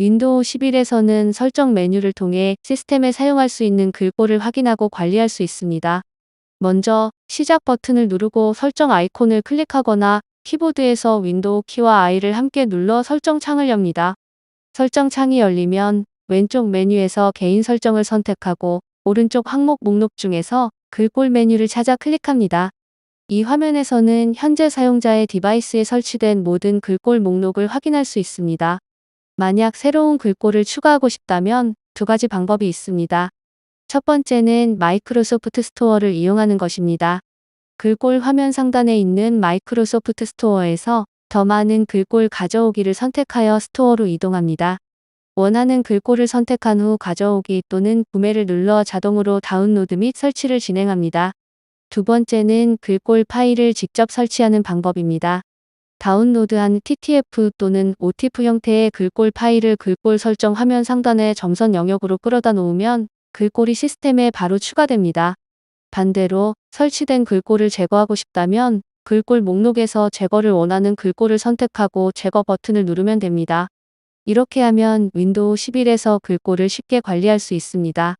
윈도우 11에서는 설정 메뉴를 통해 시스템에 사용할 수 있는 글꼴을 확인하고 관리할 수 있습니다. 먼저 시작 버튼을 누르고 설정 아이콘을 클릭하거나 키보드에서 윈도우 키와 I를 함께 눌러 설정 창을 엽니다. 설정 창이 열리면 왼쪽 메뉴에서 개인 설정을 선택하고 오른쪽 항목 목록 중에서 글꼴 메뉴를 찾아 클릭합니다. 이 화면에서는 현재 사용자의 디바이스에 설치된 모든 글꼴 목록을 확인할 수 있습니다. 만약 새로운 글꼴을 추가하고 싶다면 두 가지 방법이 있습니다. 첫 번째는 마이크로소프트 스토어를 이용하는 것입니다. 글꼴 화면 상단에 있는 마이크로소프트 스토어에서 더 많은 글꼴 가져오기를 선택하여 스토어로 이동합니다. 원하는 글꼴을 선택한 후 가져오기 또는 구매를 눌러 자동으로 다운로드 및 설치를 진행합니다. 두 번째는 글꼴 파일을 직접 설치하는 방법입니다. 다운로드한 TTF 또는 OTF 형태의 글꼴 파일을 글꼴 설정 화면 상단의 점선 영역으로 끌어다 놓으면 글꼴이 시스템에 바로 추가됩니다. 반대로 설치된 글꼴을 제거하고 싶다면 글꼴 목록에서 제거를 원하는 글꼴을 선택하고 제거 버튼을 누르면 됩니다. 이렇게 하면 윈도우 11에서 글꼴을 쉽게 관리할 수 있습니다.